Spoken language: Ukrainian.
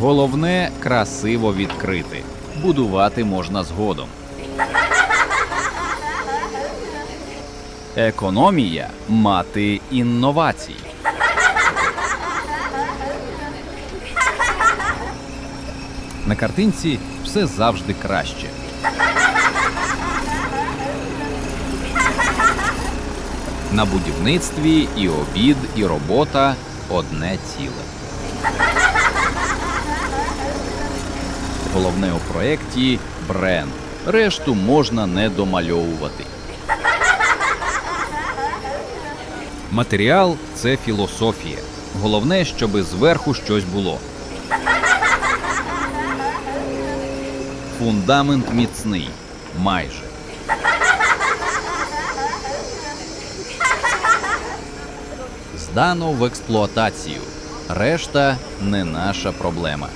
Головне красиво відкрити. Будувати можна згодом. Економія мати інновації. На картинці все завжди краще. На будівництві і обід, і робота одне ціле. Головне у проєкті бренд. Решту можна не домальовувати. Матеріал це філософія. Головне, щоби зверху щось було. Фундамент міцний. Майже. Здано в експлуатацію. Решта не наша проблема.